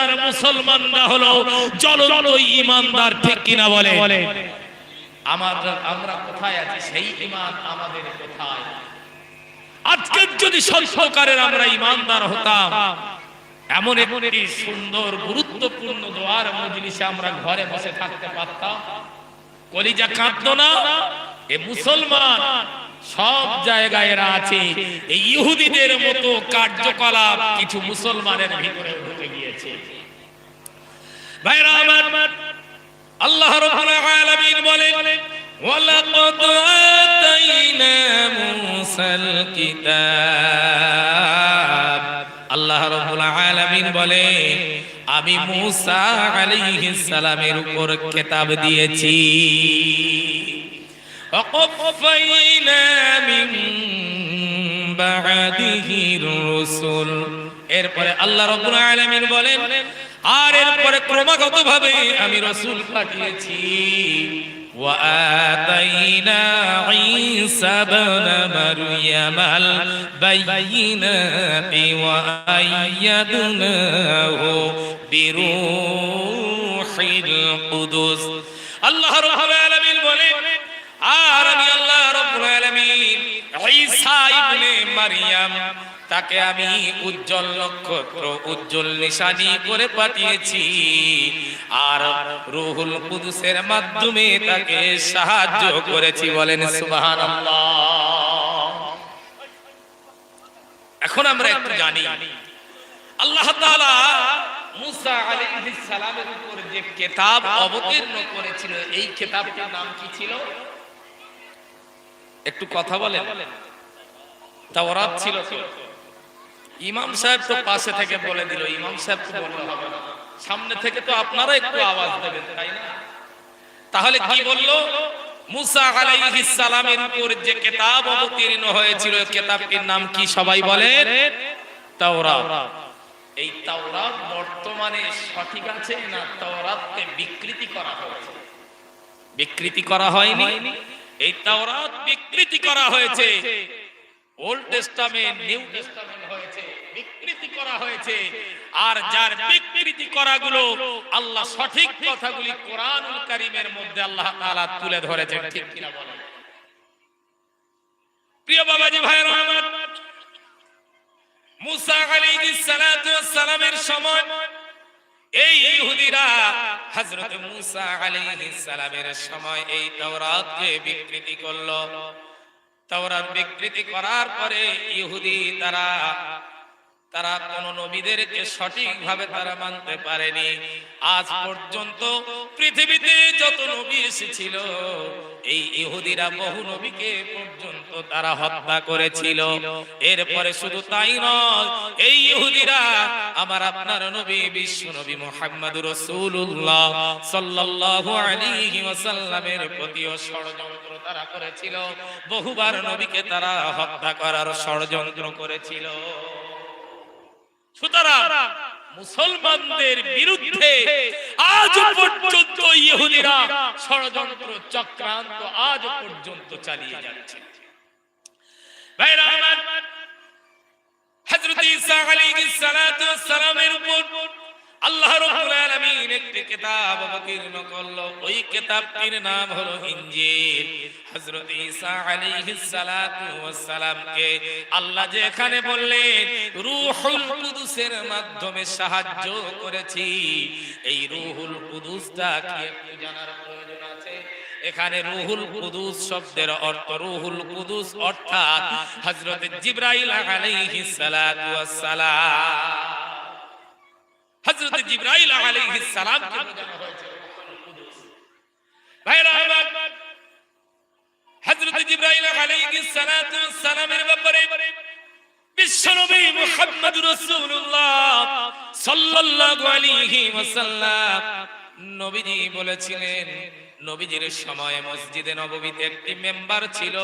বাজার মুসলমানরা হলো জ্বলন্ত ইমানদার ঠিক কিনা বলে? আমার আমরা কোথায় আছি? সেই ইমান আমাদের কোথায়? আজকে যদি সত্যকারের আমরা ইমানদার হতাম এমন একটি সুন্দর গুরুত্বপূর্ণ দোয়ার মজলিসে আমরা ঘরে বসে থাকতে পারতাম। কলিজা কাঁদতো না? এ মুসলমান সব জায়গায় এরা আছে। এই ইহুদিদের মতো কার্যকলাপ কিছু মুসলমানের ভিতরে ঢুকে গিয়েছে। আল্লাহ রাব্বুল আলামিন বলেন আমি মূসা আলাইহিস সালামের উপর কিতাব দিয়েছি। وقفينا من بعده الرسل এরপরে আল্লাহ রাব্বুল আলামিন বলেন আর এরপরে ক্রমাগতভাবে আমি রাসূল পাঠিয়েছি وآتينا عيسى ابن مريم البينات وأيدناه بروح القدس الله رب العالمين বলেন আর আমি আল্লাহ রাব্বুল আলামিন ঈসা ইবনে মারইয়াম তাকে আমি উজ্জ্বল নক্ষত্র, উজ্জ্বল নিশানি করে পাঠিয়েছি। আর রুহুল কুদুসের মাধ্যমে তাকে সাহায্য করেছি, বলেন সুবহানাল্লাহ। এখন আমরা একটু জানি, আল্লাহ তাআলা মুসা আলাইহিস সালামের উপর যে কিতাব অবতীর্ণ করেছিল, এই কিতাবটির নাম কি ছিল? একটু কথা বলেন। তাওরাত ছিল ইমাম সাহেব তো পাশে থেকে বলে দিল, ইমাম সাহেব তো বললে সামনে থেকে তো আপনারা একটু আওয়াজ দেবেন, তাই না? তাহলে কি বলল? মুসা আলাইহিস সালামের উপর যে কিতাব অবতীর্ণ হয়েছিল কিতাবটির নাম কি সবাই বলেন তাওরাত। এই তাওরাত বর্তমানে সঠিক আছে না তাওরাতকে বিকৃতি করা হয়েছে? বিকৃতি করা হয়নি? এই তাওরাত বিকৃতি করা হয়েছে। ওল্ড টেস্টামেন্ট নিউ টেস্টামেন্ট হয়েছে, বিকৃতি করা হয়েছে। আর যার বিকৃতি করাগুলো আল্লাহ সঠিক কথাগুলি কোরআনুল কারীমের মধ্যে আল্লাহ তাআলা তুলে ধরেছেন, ঠিক কিনা বলেন? প্রিয় বাবাজি রহমান মুসা আলাইহিস সালাতু ওয়াস সালামের সময় এই ইহুদিরা হযরত মুসা আলাইহিস সালামের সময় এই তাওরাতকে বিকৃতি করল। তাওরাত বিকৃতি করার পরে ইহুদি তারা তারা কোন নবীদেরকে সঠিকভাবে তারা মানতে পারেনি। আজ পর্যন্ত পৃথিবীতে যত নবী এসেছিল, এই ইহুদিরা বহু নবীকে পর্যন্ত তারা হত্যা করেছিল। এরপরে শুধু তাই নয়, এই ইহুদিরা আমার আপনার নবী, বিশ্ব নবী মুহাম্মদুর রাসূলুল্লাহ সাল্লাল্লাহু আলাইহি ওয়াসাল্লামের প্রতিও ষড়যন্ত্র তারা করেছিল। বহুবার নবীকে তারা হত্যা করার ষড়যন্ত্র করেছিল। সুতরাং মুসলমানদের বিরুদ্ধে আজ পর্যন্ত ইহুদিরা ষড়যন্ত্র চক্রান্ত আজ পর্যন্ত চালিয়ে যাচ্ছে। ভাইরা আমার হযরত ঈসা আলাইহিস সালাতু ওয়াস সালামের উপর মাধ্যমে সাহায্য করেছি। এই রূহুল কুদুসটা জানার প্রয়োজন আছে? এখানে রুহুল কুদুস শব্দের অর্থ, রুহুল কুদুস অর্থাৎ হযরত জিবরাইল আলাইহিস সালাতু ওয়াস সালাম সালাতু সালামের ব্যাপারে বিশ্বনবী মুহাম্মদ রাসূলুল্লাহ সাল্লাল্লাহু আলাইহি ওয়াসাল্লাম নবীজি বলেছিলেন, নবীজির সময় মসজিদে নববীতে একটি মেম্বার ছিল,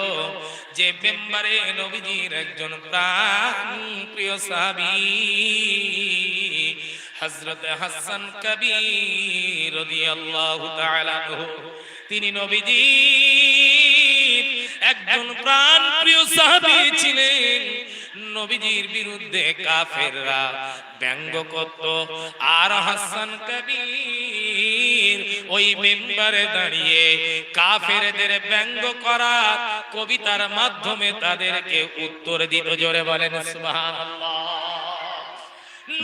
যে মেম্বারে নবীজির একজন প্রাণ প্রিয় সাহাবী হযরত হাসান কবির তিনি নবীজির একজন প্রাণ প্রিয় সাহাবী ছিলেন। নবীজির বিরুদ্ধে কাফেররা ব্যঙ্গ করত। আর হাসান কবির ওই মেম্বারে দাঁড়িয়ে কাফেরদের ব্যঙ্গ করা কবিতার মাধ্যমে তাদেরকে উত্তর দিত। জোরে বলেন, সুবহানাল্লাহ।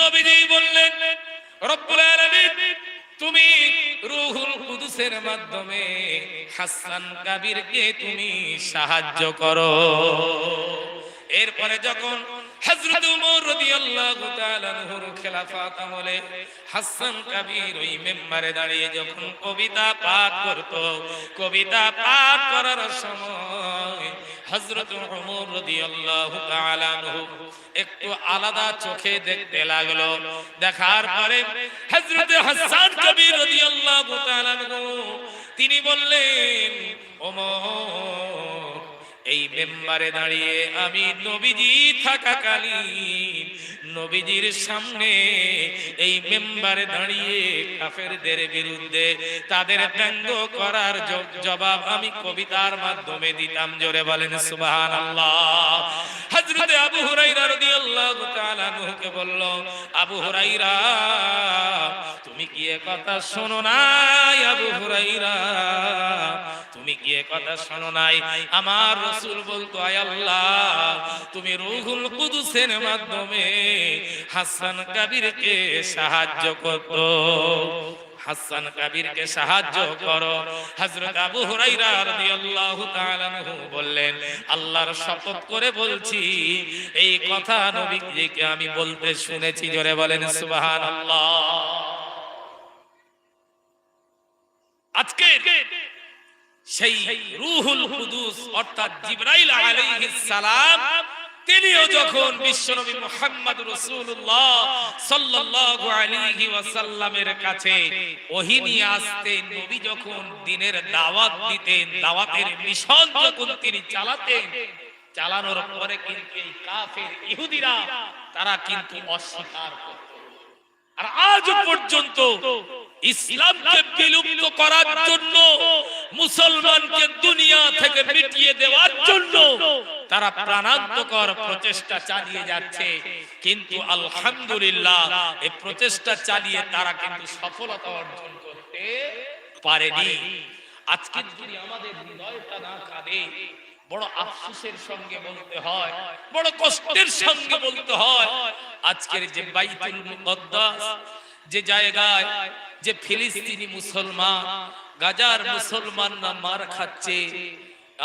নবীজি বললেন, রব্বুল আলামিন, তুমি রুহুল কুদুসের মাধ্যমে হাসান কাবিরকে তুমি সাহায্য করো। এরপরে যখন হযরত ওমর রাদিয়াল্লাহু তাআলা আনহুর খেলাফত আমলে হাসান কাবীর ওই মেম্বারে দাঁড়িয়ে যখন কবিতা পাঠ করত, কবিতা পাঠ করার সময় হযরত ওমর রাদিয়াল্লাহু তাআলা একটু আলাদা চোখে দেখতে লাগল। দেখার পরে হযরত হাসান কবির রাদিয়াল্লাহু তাআলা তিনি বললেন মেম্বারে দাঁড়িয়ে আমি নবীজি থাকাকালীন, নবীজির সামনে এই মেম্বারে দাঁড়িয়ে কাফেরদের বিরুদ্ধে তাদের ব্যঙ্গ করার জবাব আমি কবিতার মাধ্যমে দিতাম। জোরে বলেন, সুবহানাল্লাহ। হযরতে আবু হুরায়রা রাদিয়াল্লাহু তাআলা আনহুকে বলল, আবু হুরায়রা, তুমি কি কথা শোনো নাই আবু হুরায়রা? তুমি কি এ কথা শোনো নাই। আমার রসুল বলতো, আয় আল্লাহ, তুমি রুহুল কুদুসের মাধ্যমে হাসান কাবিরকে সাহায্য করতো হাসান কাবিরকে সাহায্য করো। হযরত আবু হুরাইরা রাদিয়াল্লাহু তাআলা আনহু বললেন, আল্লাহর শপথ করে বলছি, এই কথা নবীজিকে আমি বলতে শুনেছি। জোরে বলেন, সুবহানাল্লাহ। আজকে সেই রুহুল কুদুস অর্থাৎ জিবরাইল আলাইহিস সালাম, তিনিও যখন বিশ্বনবী মুহাম্মদ রাসূলুল্লাহ সাল্লাল্লাহু আলাইহি ওয়াসাল্লামের কাছে ওহী নিয়ে আসতেন, নবী যখন দিনের দাওয়াত দিতেন, দাওয়াতের মিশন যখন তিনি চালাতেন, চালানোর পরে কিন্তু এই কাফের ইহুদিরা, তারা কিন্তু অস্বীকার করত। আর আজ পর্যন্ত ইসলামকে বিলুপ্ত করার জন্য মুসলমানকে দুনিয়া থেকে মিটিয়ে দেওয়ার জন্য তারা প্রাণান্তকর প্রচেষ্টা চালিয়ে যাচ্ছে। কিন্তু আলহামদুলিল্লাহ এই প্রচেষ্টা চালিয়ে তারা কিন্তু সফলতা অর্জন করতে পারেনি। আজকে যদি আমাদের হৃদয়টা না কাঁদে, বড় আফসোসের সঙ্গে বলতে হয়, বড় কষ্টের সঙ্গে বলতে হয়, আজকের যে বাইতুল মুকদ্দাস, যে জায়গায় যে ফিলিস্তিনি মুসলমান গাজার মুসলমানরা মার খাচ্ছে।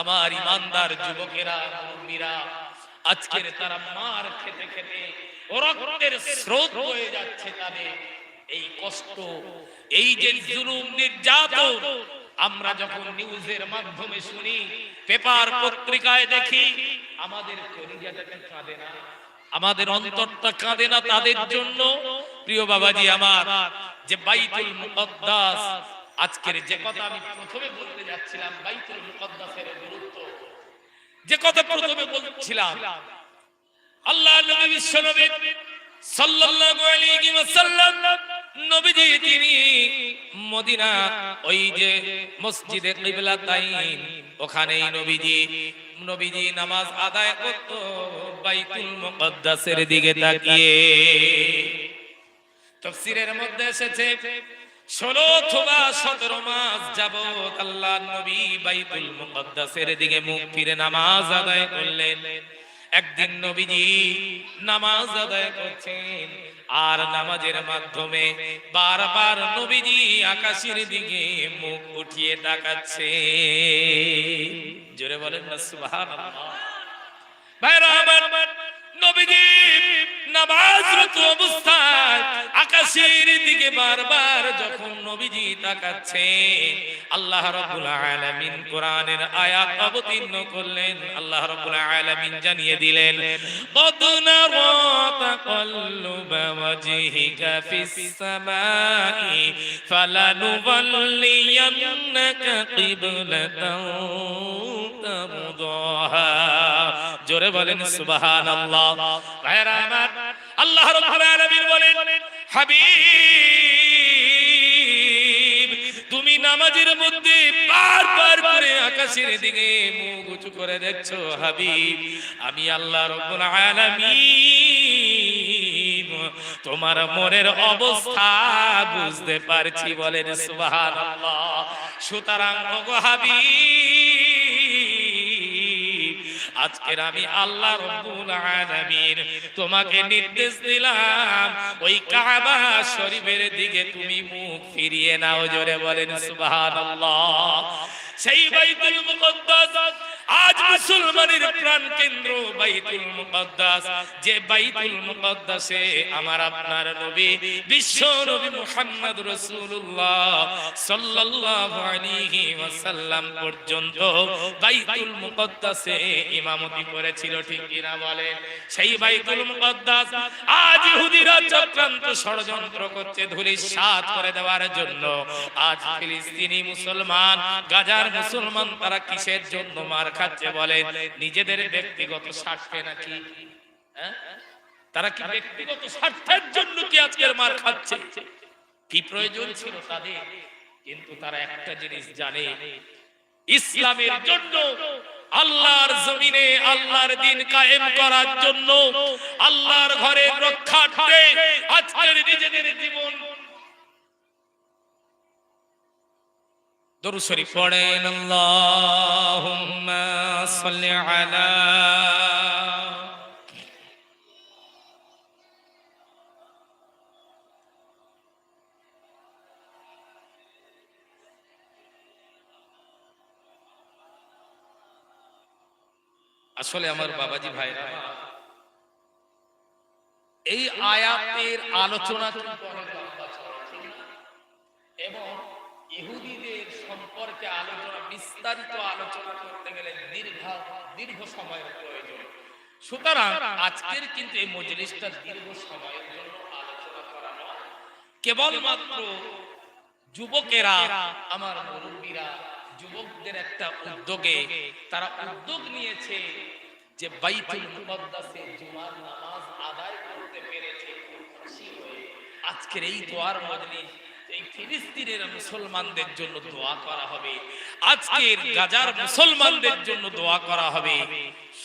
আমার ইমানদার যুবকেরা, মুরব্বীরা, আজকের তারা মার খেতে খেতে রক্তের স্রোত বয়ে যাচ্ছে তাদের। এই কষ্ট, এই যে জুলুম নির্যাতন, আমরা যখন নিউজের মাধ্যমে শুনি, পেপার পত্রিকায় দেখি, আমাদের কলিজাটাকে কাঁদে না। আমাদের অন্তরটা কাঁদে না তাদের জন্য। প্রিয় বাবাজি আমার, যে বাইতুল মুকদ্দাস আজকের যে কথা আমি প্রথমে বলতে যাচ্ছিলাম বাইতুল মুকদ্দাসের গুরুত্ব। যে কথা প্রথমে বলছিলাম। আল্লাহ নবী বিশ্ব নবী সাল্লাল্লাহু আলাইহি ওয়াসাল্লাম নবীজি তিনি মদিনা ওই যে মসজিদে কিবলাতাইন ওখানেই নবীজি নবীজি নামাজ আদায় করত বাইতুল মুকদ্দাসের দিকে তাকিয়ে। তাফসীরের মধ্যে এসেছে ষোলো অথবা সতেরো মাস যাবত আল্লাহ নবী বাইতুল মুকদ্দাসের দিকে মুখ ফিরে নামাজ আদায় করলেন। একদিন নবীজি নামাজ আদায় করছেন আর নামাজের মাধ্যমে বারবার নবীজি আকাশের দিকে মুখ উঠিয়ে তাকাচ্ছে জোরে বলেন না, সুবহানাল্লাহ। ভাইরা আমার নবীজি নামাজরত অবস্থায় আকাশের দিকে বারবার যখন নবীজি তাকাচ্ছেন, আল্লাহ রাব্বুল আলামিন কোরআনের আয়াত অবতীর্ণ করলেন। আল্লাহ রাব্বুল আলামিন জানিয়ে দিলেন কদ নারা কলুবা ওয়াজিহিকা ফিস সামাই ফালানুওয়াল্লিয়ান্নাকা কিবলাতান তারদাহা জোরে বলেন সুবহানাল্লাহ। ভাইরা আমার আল্লাহ রাব্বুল বলেন, হাবিব, তুমি নামাজের মধ্যে বারবার করে আকাশের দিকে মুখ উঁচু করে দেখছ, হাবিব। আমি আল্লাহ রব্বুল আলামিন তোমার মনের অবস্থা বুঝতে পারছি, বলেন সুবহানাল্লাহ। সুতরাং, ওগো হাবিব আজকের আমি আল্লাহ রব্বুল আলামিন তোমাকে নির্দেশ দিলাম, ওই কাবা শরীফের দিকে তুমি মুখ ফিরিয়ে নাও, জোরে বলেন সুবহানাল্লাহ। সেই বাইতুল মুকদ্দাস আজ মুসলমানের প্রাণ কেন্দ্র বাইতুল মুকদ্দাস। যে বাইতুল মুকদ্দাসে আমার আপনার নবী, বিশ্ব নবী মুহাম্মদ রাসূলুল্লাহ সাল্লাল্লাহু আলাইহি ওয়াসাল্লাম পর্যন্ত বাইতুল মুকদ্দাসে ইমামতি করেছিল, ঠিক কিনা বলে সেই বাইতুল মুকদ্দাস আজ ইহুদিরা চক্রান্ত ষড়যন্ত্র করছে ধুলি সাত করে দেওয়ার জন্য। আজ ফিলিস্তিনি মুসলমান, গাজার মুসলমান তারা কিসের জন্য মার খাচ্ছে বলে, নিজেদের ব্যক্তিগত স্বার্থে নাকি? হ্যাঁ? তারা কি ব্যক্তিগত স্বার্থের জন্য কি আজকের মার খাচ্ছে? কি প্রয়োজন ছিল তাদের? কিন্তু তারা একটা জিনিস জানে, ইসলামের জন্য, আল্লাহর জমিনে আল্লাহর দিন কায়েম করার জন্য, আল্লাহর ঘরে রক্ষার্থে আজকের নিজেদের জীবন দরুদ শরীফ পড়েন আসলে আমার বাবাজি ভাইরা এই আয়াতের আলোচনা? এবং ইহুদিদের সম্পর্কে আলোচনা বিস্তারিত আলোচনা করতে গেলে দীর্ঘ দীর্ঘ সময়ের প্রয়োজন। সুতরাং আজকের কিন্তু এই মজলিসটা দীর্ঘ সময়ের জন্য আলোচনা করা নয়। কেবলমাত্র যুবকেরা আমার মুরব্বীরা যুবকদের একটা উদ্যোগে তারা উদ্যোগ নিয়েছে যে বাইতুল মুকদ্দাসে জুমার নামাজ আদায় করতে পেরেছে। খুশি হয়ে আজকের এই দোয়ার মজলিস এই ফিলিস্তিনের মুসলমানদের জন্য দোয়া করা হবে। আজকের গাজার মুসলমানদের জন্য দোয়া করা হবে।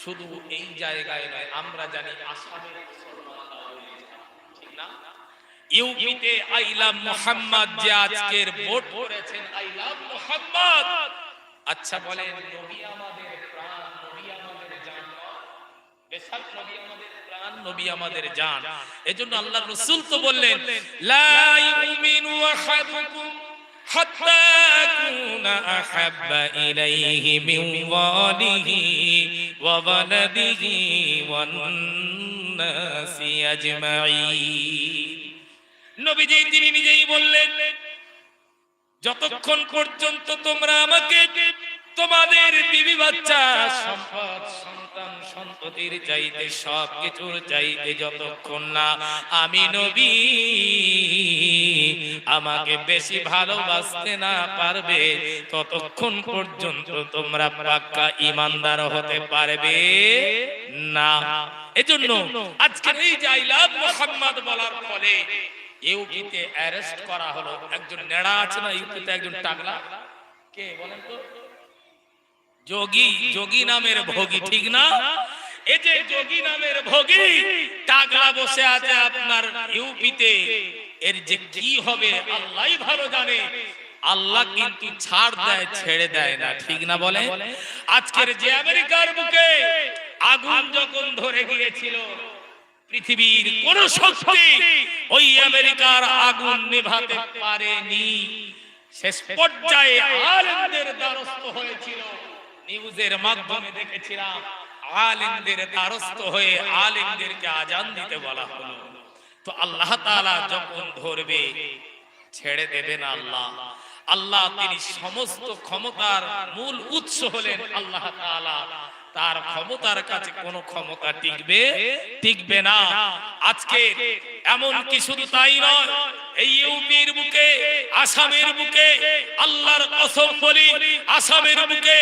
শুধু এই জায়গায় নয় আমরা জানি আসামের মুসলমানরাও রয়েছে। ঠিক না? ইউপিতে আই লাভ মোহাম্মদ যে আজকের ভোট করেছেন আই লাভ মোহাম্মদ। আচ্ছা বলেন নবী আমাদের প্রাণ নবী আমাদের বেশক নবী আমাদের প্রাণ নবী আমাদের জান। এজন্য আল্লাহ রাসূল তো বললেন লা ইউমিনু আহাদুকুম হাত্তা আকুনা আহাব্বা ইলাইহি ওয়ালিহি ওয়া ওয়ালাদিহি ওয়ান নবীজি তিনি নিজেই বললেন যতক্ষণ পর্যন্ত তোমরা আমাকে তোমাদের বিবি বাচ্চা সম্পদ সন্তান সন্ততির চাইতে সব কিছুর চাইতে যতক্ষণ না আমি নবী আমাকে বেশি ভালোবাসতে না পারবে ততক্ষণ পর্যন্ত তোমরা পাক্কা ইমানদার হতে পারবে না। এজন্য আজকের এই যে আই লাভ মোহাম্মদ বলার ফলে ইউপিতে অ্যারেস্ট করা হলো। একজন নেড়া আছে না ইউপিতে একজন টাকলা? কে বলেন তো? যোগী যোগী নামের ভোগী, ঠিক না? এই যে যোগী নামের ভোগী, টাকলা বসে আছে আপনার ইউপিতে। এর যে কি হবে আল্লাহই ভালো জানে। আল্লাহ কিন্তু ছাড় দেয়, ছেড়ে দেয় না, ঠিক না বলে? আজকের যে আমেরিকার বুকে আগুন যখন ধরে গিয়েছিল, পৃথিবীর কোন শক্তি ওই আমেরিকার আগুন নেভাতে পারেনি। শেষ পর্যায়ে আলেমদের দ্বারস্থ হয়েছিল। নিউজের মাধ্যমে দেখেছিলাম আলিমদের দ্বারস্থ হয়ে আলিমদেরকে আজান দিতে বলা হলো। তো আল্লাহ তাআলা যখন ধরবে, ছেড়ে দেবেন আল্লাহ। আল্লাহ তিনি সমস্ত ক্ষমতার মূল উৎস হলেন আল্লাহ তাআলা। তার ক্ষমতার কাছে কোনো ক্ষমতা টিকবে টিকবে না। আজকে এমন কি শুধু তাই নয় এই ইউপির বুকে আসামের বুকে আল্লাহর কসম বলি আসামের বুকে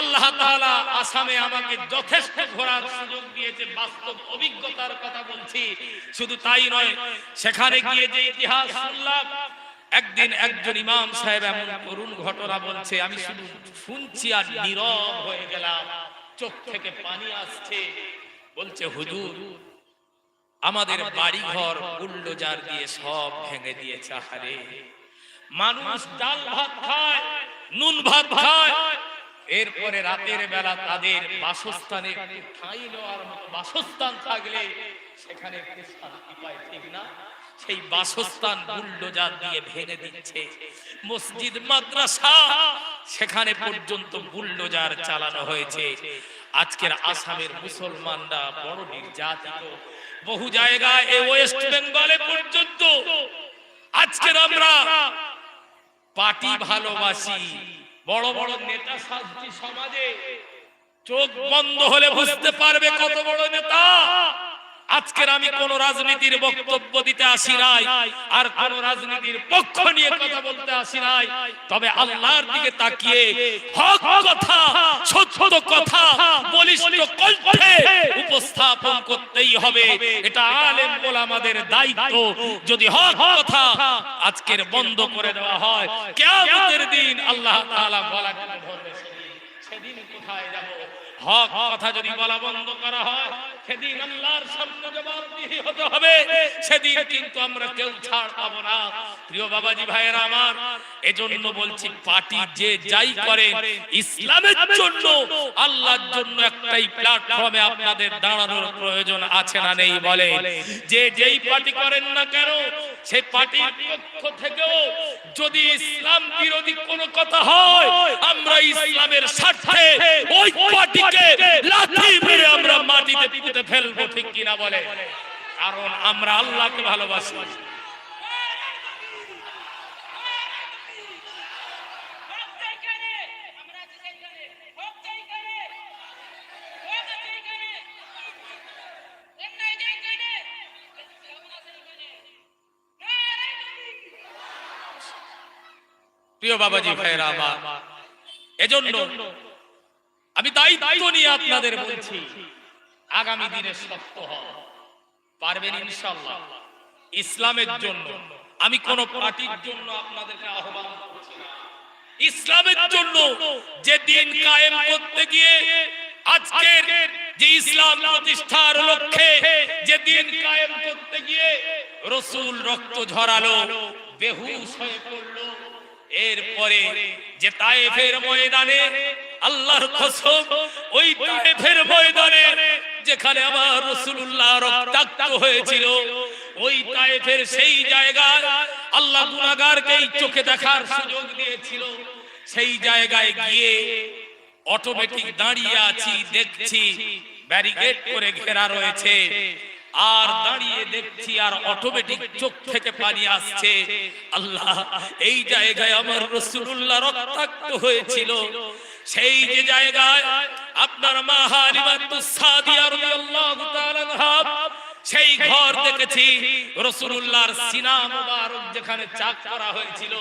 আল্লাহ তাআলা আসামে আমাকে যথেষ্ট ঘোরার সুযোগ দিয়েছে বাস্তব অভিজ্ঞতার কথা বলছি। শুধু তাই নয় সেখানে গিয়ে যে ইতিহাস শুনলাম একদিন একজন ইমাম সাহেব এমন করুণ ঘটনা বলছে আমি শুধু শুনছি আর নীরব হয়ে গেলাম। চোখ থেকে পানি আসছে। বলছে হুজুর আমাদের বাড়ি ঘর বুল্ডোজার দিয়ে সব ভেঙে দিয়েছে আহারে। মানুষ ডাল ভাত খায় নুন ভাত খায়। এরপরে রাতের বেলা তাদের বাসস্থানে ঠাঁই নেওয়ার মতো বাসস্থান থাকলে সেখানে শান্তি পায় ঠিক না। সেই বাসস্থান বুল্ডোজার দিয়ে ভেঙে দিচ্ছে। মসজিদ, মাদ্রাসা, সেখানে পর্যন্ত বুল্ডোজার চালানো হয়েছে। আজকের আসামের মুসলমানরা বড় নির্যাতিত। বহু জায়গায় এই ওয়েস্ট বেঙ্গলে পর্যন্ত আজকের আমরা পার্টি ভালোবাসি। বড় বড় নেতা সাজছি সমাজে চোখ বন্ধ হলে বুঝতে পারবে কত বড় নেতা। আজকের আমি কোন রাজনীতির বক্তব্য দিতে আসি নাই, আর কোন রাজনীতির পক্ষ নিয়ে কথা বলতে আসি নাই। তবে আল্লাহর দিকে তাকিয়ে হক কথা, সত্য কথা, বলিষ্ঠ কণ্ঠে উপস্থাপন করতেই হবে। এটা আলেম আমাদের দায়িত্ব। যদি হক কথা আজকের বন্ধ করে দেওয়া হয়, কিয়ামতের দিন আল্লাহ তাআলা বলা ধরবে সেদিন কোথায় যাব? হক কথা যদি বলা বন্ধ করা হয়, সেদিন আল্লাহর সামনে জবাবদিহি হতে হবে। সেদিন কিন্তু আমরা কেউ ছাড় পাবো না। প্রিয় বাবাজি ভাইয়েরা আমার, এজন্য বলছি পার্টি যে যাই করে, ইসলামের জন্য, আল্লাহর জন্য একটাই প্ল্যাটফর্মে আপনাদের দাঁড়ানোর প্রয়োজন আছে না নেই বলে। যে যেই পার্টি করেন না কেন পার্টির পক্ষ থেকেও যদি ইসলাম বিরোধী কোনো কথা হয়, আমরা ইসলামের স্বার্থে ওই পার্টিকে লাথি মেরে আমরা মাটিতে পুঁতে ফেলব ঠিক কিনা বলে? কারণ আমরা আল্লাহকে ভালোবাসি। প্রিয় বাবাজি ভাইয়েরা আমার এজন্য আমি দায়িত্ব নিয়ে আপনাদের বলছি, আগামী দিনে শক্ত পারবেন ইনশাল্লাহ ইসলামের জন্য। আমি কোন পার্টির জন্য আপনাদেরকে আহ্বান ইসলামের জন্য যে দিন কায়েম করতে গিয়ে আজকের যে ইসলাম প্রতিষ্ঠার লক্ষ্যে যে দিন কায়েম করতে গিয়ে রসুল রক্ত ঝরালো, বেহুশ হয়ে পড়ল। এরপরে যে তায়েফের ময়দানে আল্লাহর কসম, ওই তায়েফের ময়দানে যেখানে আমার রাসূলুল্লাহ রক্তাক্ত হয়েছিল, ওই তায়েফের সেই জায়গায় আল্লাহ গুনাহগারকে চোখে দেখার সুযোগ দিয়েছিল। সেই জায়গায় গিয়ে অটোমেটিক দাঁড়িয়ে আছি, দেখছি ব্যারিকেড করে ঘেরা রয়েছে। আর দাঁড়িয়ে দেখছি আর অটোমেটিক চোখ থেকে পানি আসছে। আল্লাহ, এই জায়গায় আমার রসুল্লাহ রক্তাক্ত হয়েছিল। সেই যে জায়গায় আপনার মা হালিমাতু সাদিয়া রাদিয়াল্লাহু তাআলা সেই ঘর দেখেছি রসুল্লাহর সিনা মুবারক যেখানে চাক করা হয়েছিল,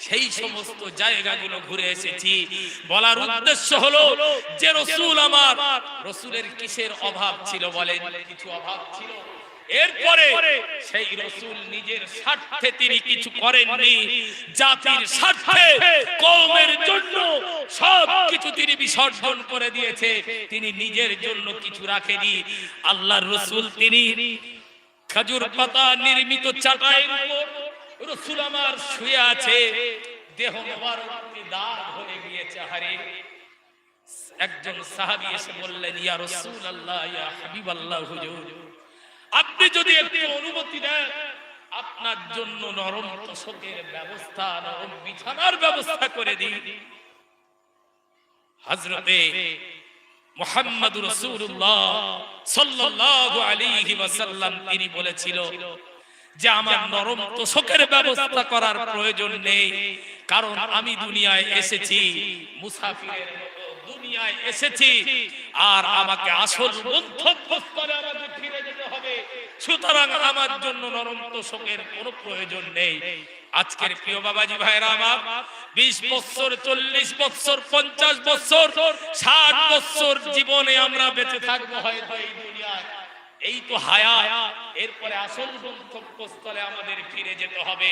সেই সমস্ত জায়গাগুলো ঘুরে এসেছি। বলার উদ্দেশ্য হলো যে রসুল আমার, রসুলের কিসের অভাব ছিল বলেন? কিছু অভাব ছিল। এরপরে সেই রসুল নিজের স্বার্থে তিনি কিছু করেননি। জাতির স্বার্থে জন্য সব কিছু তিনি বিসর্জন করে দিয়েছে। তিনি নিজের জন্য কিছু রাখেনি। আল্লাহর রসুল তিনি খেজুর পাতা নির্মিত রসুল আমার শুয়ে আছে। দেহ দাগ হয়ে গিয়েছে হারে একজন সাহাবী এসে বললেন, ইয়া রাসূলুল্লাহ ইয়া হাবিবাল্লাহ, হুজুর। আপনি যদি একটু অনুমতি দেন, আপনার জন্য নরম তোষকের ব্যবস্থা, নরম বিছানার ব্যবস্থা করে দিই হযরতে মুহাম্মদ রাসূলুল্লাহ সাল্লাল্লাহু আলাইহি ওয়াসাল্লাম, তিনি বলেছিল যে আমার নরম তোষকের ব্যবস্থা করার প্রয়োজন নেই, কারণ আমি দুনিয়ায় এসেছি, মুসাফিরের দুনিয়ায় এসেছি, আর আমাকে আসল আমাকে ফিরে সুতরাং আমার জন্য নরম তোষকের কোনো প্রয়োজন নেই। আজকের প্রিয় বাবাজি ভাইরা আমার, বিশ বছর চল্লিশ বছর পঞ্চাশ বছর ষাট বছর জীবনে আমরা বেঁচে থাকব হয়তো এই দুনিয়ায়। এই তো হায়া এরপরে আসল গন্তব্যস্থলে আমাদের ফিরে যেতে হবে।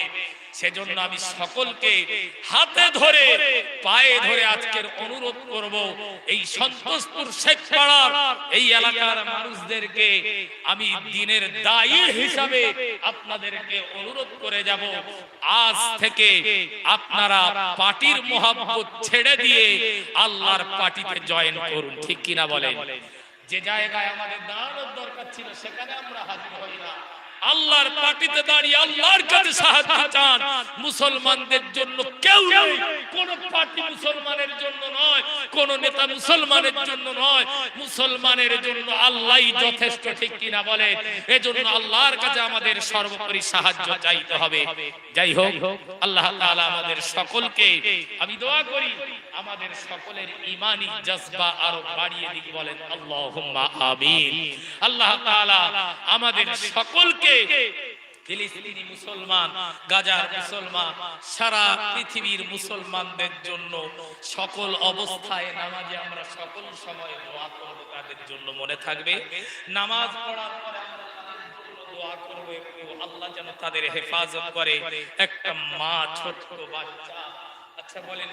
সেজন্য আমি সকলকে হাতে ধরে, পায়ে ধরে আজকের অনুরোধ করব, এই সন্তোষপুর শেখ পাড়ার এই এলাকার মানুষদেরকে আমি দিনের দায়ী হিসাবে আপনাদেরকে অনুরোধ করে যাব। আজ থেকে আপনারা পার্টির মোহাম্মত ছেড়ে দিয়ে আল্লাহর পার্টিতে জয়েন করুন। ঠিক কিনা বলেন? যে জায়গায় আমাদের দাঁড়ানোর দরকার ছিল সেখানে আমরা হাজির হই না। আল্লাহর পার্টিতে দাঁড়িয়ে আল্লাহর কাছে সাহায্য চান। মুসলমানদের জন্য কেউ নেই। কোন পার্টি মুসলমানের জন্য নয় কোন নেতা মুসলমানের জন্য নয়। মুসলমানের জন্য আল্লাহই যথেষ্ট ঠিক কিনা বলে? এজন্য আল্লাহর কাছে আমাদের সর্বোপরি সাহায্য চাইতে হবে। যাই হোক আল্লাহ তাআলা আমাদের সকলকে আমি দোয়া করি আমাদের সকলের ইমানি জজবা আরও বাড়িয়ে দিক বলেন। আল্লাহুম্মা আমিন। আল্লাহ তাআলা আমাদের সকলকে ফিলিস্তিনি মুসলমান, গাজার মুসলমান, সারা পৃথিবীর মুসলমানদের জন্য সকল অবস্থায় নামাজে আমরা সকল সময় দোয়া করব, তাদের জন্য মনে থাকবে। নামাজ পড়ার পরে দোয়া আল্লাহ যেন তাদের হেফাজত করে। একটা মা বাচ্চা। আচ্ছা বলেন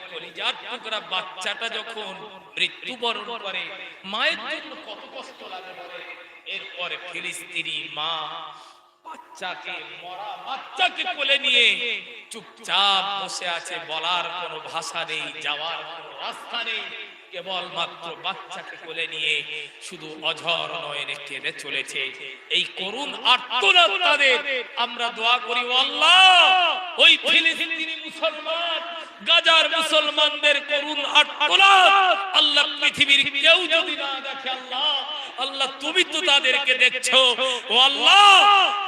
বাচ্চাটা যখন মৃত্যুবরণ করে, মায়ের জন্য কত কষ্ট লাগে এরপরে ফিলিস্তিনি মা বাচ্চাকে, মরা বাচ্চাকে কোলে নিয়ে চুপচাপ বসে আছে, বলার কোনো ভাষা নেই, যাওয়ার কোনো রাস্তা নেই। কেবল মাত্র বাচ্চাকে কোলে নিয়ে শুধু অঝর নয়নে কেঁদে চলেছে। এই করুণ আর্তনাদ তাদের। আমরা দোয়া করি, আল্লাহ, ওই ফিলিস্তিনি মুসলমান গাজার মুসলমানদের করুন আল্লাহ পৃথিবীর কেউ যদি না দেখে আল্লাহ আল্লাহ তুমি তো তাদেরকে দেখছ। ও আল্লাহ,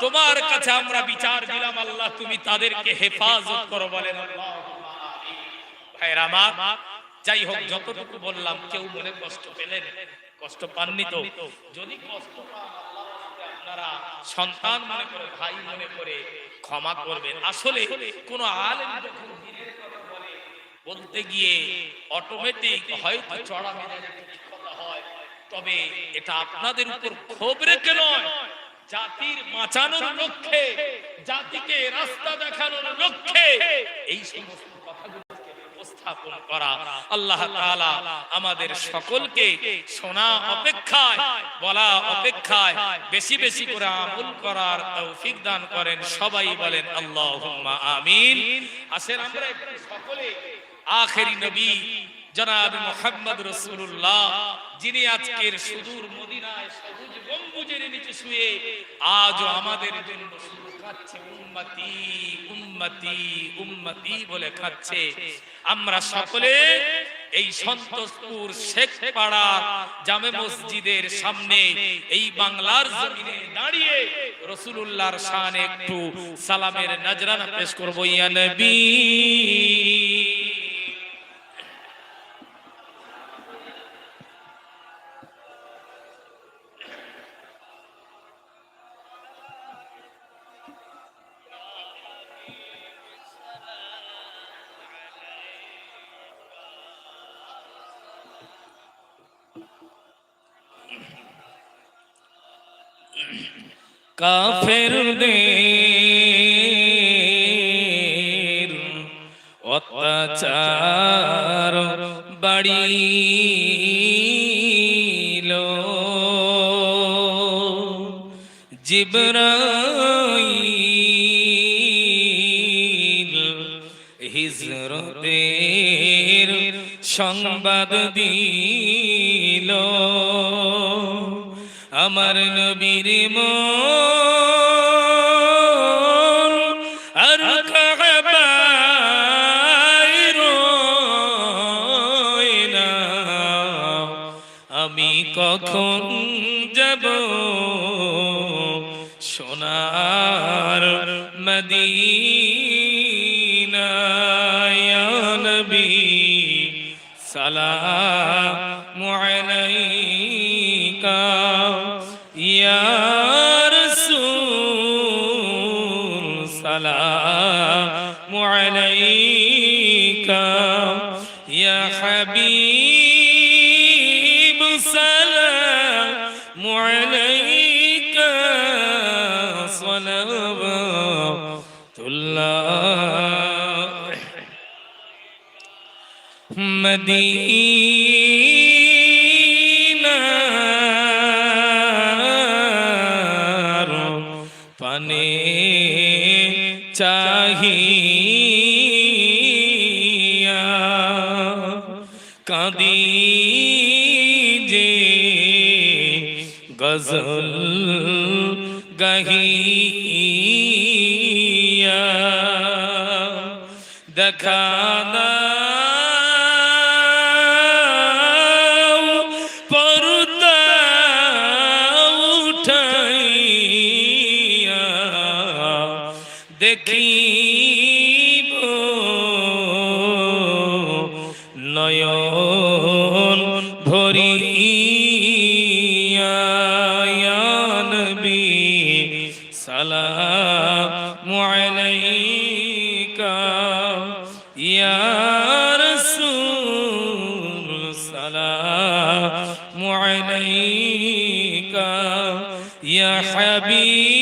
তোমার কাছে আমরা বিচার দিলাম, আল্লাহ তুমি তাদেরকে হেফাজত করো বলেন যাই হোক, যতটুকু বললাম, কেউ মনে কষ্ট পেলেন কষ্ট পাননি তো? যদি কষ্ট পান আপনারা সন্তান মনে করে, ভাই মনে করে ক্ষমা করবেন। আসলে কোন আলেম যখন বলে বলতে গিয়ে অটোমেটিক হয়তো চড়া মেজাজে কথা হয়। তবে এটা আপনাদের উপর ক্ষোভ রেখে নয়। জাতির বাঁচানোর লক্ষ্যে, জাতিকে রাস্তা দেখানোর লক্ষ্যে এই সমস্ত আল্লাহ আমাদের সকলকে শোনা অপেক্ষায়, বলা অপেক্ষায় বেশি বেশি করে আমল করার তৌফিক দান করেন। সবাই বলেন আল্লাহুম্মা আমিন। আসেন আমরা সকলে আখেরি নবী জনাব মোহাম্মদ রসুল্লাহ যিনি আজকের সুদূর মদিনায় সবুজ গম্বুজের নিচে শুয়ে আজও আমাদের জন্য শুধু খাচ্ছে উম্মতি উম্মতি উম্মতি বলে খাচ্ছে। আমরা সকলে এই সন্তোষপুর শেখ পাড়া জামে মসজিদের সামনে এই বাংলার জমিনে দাঁড়িয়ে রসুলুল্লাহর শানে একটু সালামের নজরানা পেশ করব ইয়া নবী। কাফেরদের অত্যাচার বাড়িল। জিবরাইল হিজরতের সংবাদ দিল। আমার নবীর মন সোনার মদিনা নবী সালাম মদিনার পানে চাহিয়া কাঁদি যে গজল السلام عليك يا حبيبي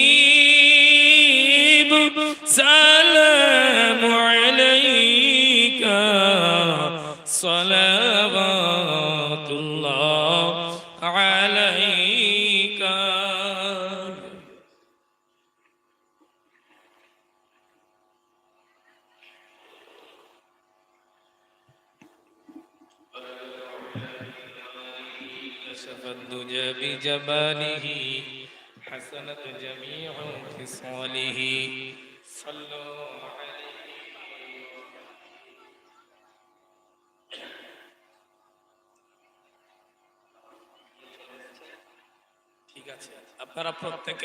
তারা প্রত্যেকে